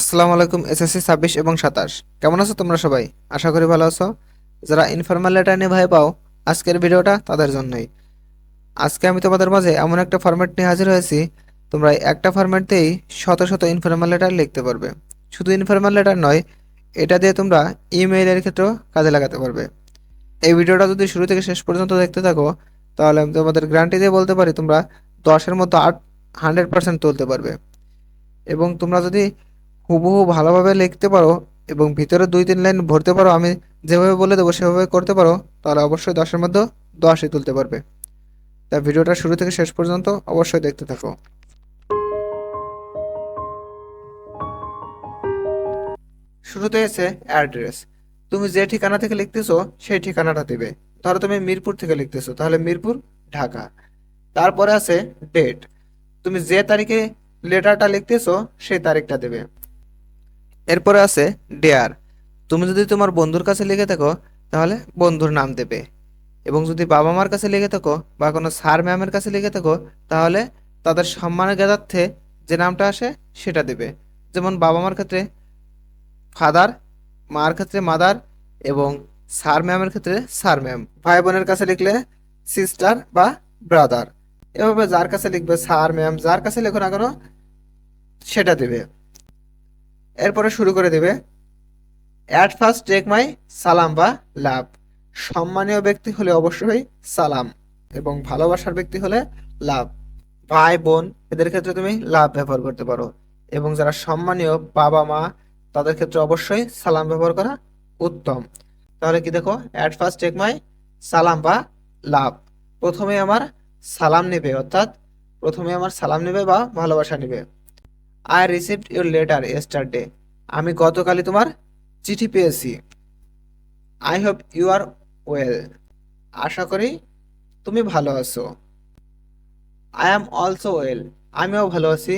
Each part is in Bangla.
আসসালামু আলাইকুম, এসএসসি ছাব্বিশ এবং সাতাশ। কেমন আছো তোমরা সবাই? আশা করি ভালো আছো। যারা ইনফরমাল লেটার নিয়ে ভয় পাও, আজকের ভিডিওটা তাদের জন্যই। আজকে আমি তোমাদের মাঝে এমন একটা ফরম্যাট নিয়ে হাজির হয়েছি, তোমরা একটা ফরম্যাটতেই শত শত ইনফরমাল লেটার লিখতে পারবে। শুধু ইনফরমাল লেটার নয়, এটা দিয়ে তোমরা ইমেইলের ক্ষেত্রেও কাজে লাগাতে পারবে। এই ভিডিওটা যদি শুরু থেকে শেষ পর্যন্ত দেখতে থাকো, তাহলে আমি তোমাদের গ্যারান্টি দিয়ে বলতে পারি তোমরা দশের মতো আট হান্ড্রেড পার্সেন্ট তুলতে পারবে। এবং তোমরা যদি হুবহু ভালোভাবে লিখতে পারো এবং ভিতরে দুই তিন লাইন ভরতে পারো, আমি যেভাবে বলে দেবো সেভাবে করতে পারো, তাহলে অবশ্যই দশের মধ্যে দশই তুলতে পারবে। তা ভিডিওটা শুরু থেকে শেষ পর্যন্ত অবশ্যই দেখতে থাকো। শুরুতে এসে অ্যাড্রেস। তুমি যে ঠিকানা থেকে লিখতেছো সেই ঠিকানাটা দেবে। ধরো তুমি মিরপুর থেকে লিখতেছো, তাহলে মিরপুর, ঢাকা। তারপরে আছে ডেট। তুমি যে তারিখে লেটারটা লিখতেছো সেই তারিখটা দেবে। এরপরে আছে ডেয়ার তুমি যদি তোমার বন্ধুর কাছে লিখে থাকো, তাহলে বন্ধুর নাম দেবে। এবং যদি বাবা মার কাছে লিখে থাকো বা কোনো স্যার ম্যামের কাছে লিখে থাকো, তাহলে তাদের সম্মানের জ্ঞাতার্থে যে নামটা আসে, সেটা দেবে। যেমন বাবা মার ক্ষেত্রে ফাদার মার ক্ষেত্রে মাদার এবং স্যার ম্যামের ক্ষেত্রে স্যার ম্যাম। ভাই বোনের কাছে লিখলে সিস্টার বা ব্রাদার এভাবে যার কাছে লিখবে স্যার ম্যাম, যার কাছে লেখো না কেন, সেটা দেবে। এরপরে শুরু করে দেবে। অ্যাট ফার্স্ট টেক মাই সালাম বা লাভ সম্মানীয় ব্যক্তি হলে অবশ্যই সালাম এবং ভালোবাসার ব্যক্তি হলে লাভ ভাই, বোন, এদের ক্ষেত্রে তুমি লাভ ব্যবহার করতে পারো এবং যারা সম্মানীয় বাবা, মা, তাদের ক্ষেত্রে অবশ্যই সালাম ব্যবহার করা উত্তম। তাহলে কি দেখো? অ্যাট ফার্স্ট টেক মাই সালাম বা লাভ প্রথমে আমার সালাম নেবে, অর্থাৎ প্রথমে আমার সালাম নেবে বা ভালোবাসা নেবে। I received your letter yesterday আমি গতকালই তোমার চিঠি পেয়েছি। I hope you are well আশা করি তুমি ভালো আছো। আই অ্যাম অলসো ওয়েল আমিও ভালো আছি।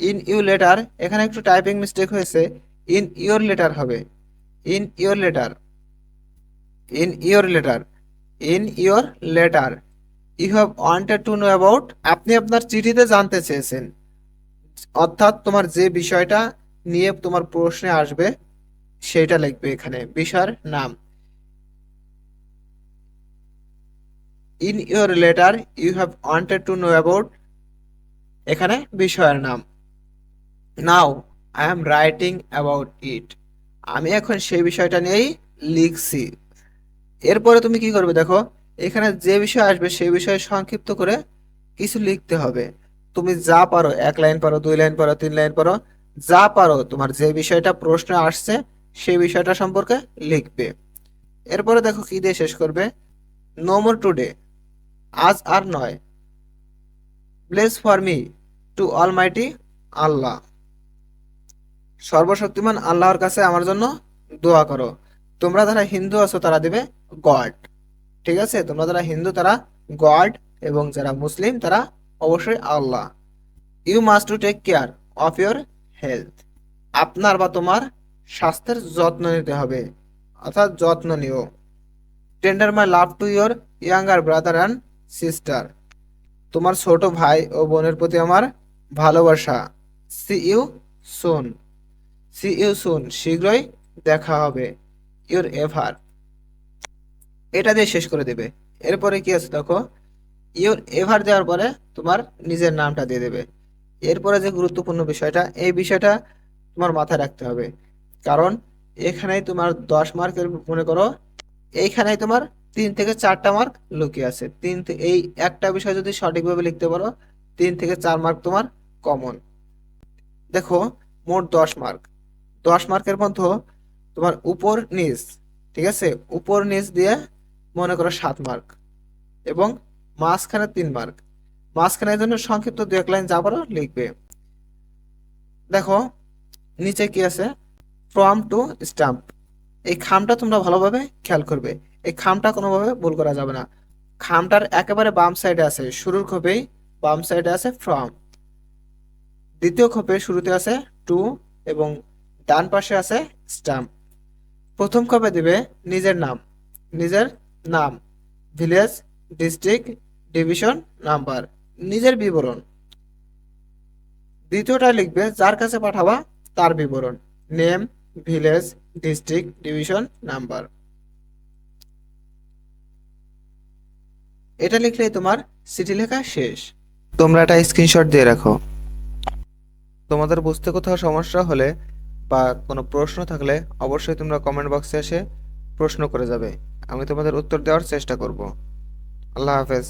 ইন ইউ লেটার এখানে একটু টাইপিং মিস্টেক হয়েছে। ইন ইওর লেটার হবে। In your letter in your letter in your letter you have wanted to know about আপনি আপনার চিঠিতে জানতে চেয়েছেন। অর্থাৎ তোমার যে বিষয়টা নিয়ে তোমার প্রশ্নে আসবে, সেটা লিখবে এখানে। বিষয়ের নাম। In your letter you have wanted to know about এখানে বিষয়ের নাম। Now I am writing about it আমি এখন সেই বিষয়টা নিয়েই লিখছি। এরপরে তুমি কি করবে দেখো, এখানে যে বিষয় আসবে, সেই বিষয়ে সংক্ষিপ্ত করে কিছু লিখতে হবে। তুমি যা পারো, এক লাইন পারো, দুই লাইন পারো, তিন লাইন পারো, যা পারো, তোমার যে বিষয়টা প্রশ্ন আসছে, সেই বিষয়টা সম্পর্কে লিখবে। এরপরে দেখো কি দিয়ে শেষ করবে? নো মোর টুডে আজ আর নয়। Bless for me to almighty Allah সর্বশক্তিমান আল্লাহর কাছে আমার জন্য দোয়া করো। তোমরা যারা হিন্দু আছো, তারা দেবে গড ঠিক আছে? তোমরা যারা হিন্দু, তারা গড এবং যারা মুসলিম, তারা অবশ্যই Allah. You must to take care of your health আপনার বা তোমার স্বাস্থ্যের যত্ন নিতে হবে, অর্থাৎ যত্ন নিও। Tender my love to your younger brother and sister তোমার ছোট ভাই ও বোনের প্রতি আমার ভালোবাসা। See you soon see you soon শীঘ্রই দেখা হবে। ইউর এভার এটা দিয়ে শেষ করে দেবে। এরপরে কি আছে দেখো? ইউর এভার দেওয়ার পরে তোমার নিজের নামটা দিয়ে দেবে। এরপরে যে গুরুত্বপূর্ণ বিষয়টা, এই বিষয়টা তোমার মাথায় রাখতে হবে। কারণ এখানেই তোমার দশ মার্কের মনে করো, এইখানেই তোমার তিন থেকে চারটা মার্ক লুকিয়ে আছে। তিন এই একটা বিষয় যদি সঠিকভাবে লিখতে পারো, তিন থেকে চার মার্ক তোমার কমন দেখো, মোট দশ মার্ক দশ মার্কের মধ্যে তোমার উপর নিচ, ঠিক আছে? উপর নিচ দিয়ে মনে করো সাত মার্ক এবং মাঝখানে তিন মার্ক মাঝখানের জন্য সংক্ষিপ্ত দু এক লাইন যা পারো লিখবে। দেখো, নিচে কি আছে? ফ্রম টু স্টাম্প এই খামটা তোমরা ভালোভাবে খেয়াল করবে। এই খামটা কোনোভাবে ভুল করা যাবে না। খামটার একেবারে বাম সাইডে আছে। শুরুর খোপেই বাম সাইডে আছে ফ্রম দ্বিতীয় খোপে শুরুতে আছে টু এবং ডান পাশে আছে স্টাম্প প্রথম খোপে দিবে নিজের নাম। নিজের নাম। ভিলেজ ডিস্ট্রিক্ট ডিভিশন নাম্বার নিজের বিবরণ। দ্বিতীয়টা লিখবে যার কাছে পাঠাবা তার বিবরণ। Name village district division number এটা লিখলে তোমার চিঠি লেখা শেষ। তোমরা এটা স্ক্রিনশট দিয়ে রাখো। তোমাদের বুঝতে কোথাও সমস্যা হলে বা কোনো প্রশ্ন থাকলে অবশ্যই তোমরা কমেন্ট বক্সে এসে প্রশ্ন করে যাবে। আমি তোমাদের উত্তর দেওয়ার চেষ্টা করব। আল্লাহ হাফেজ।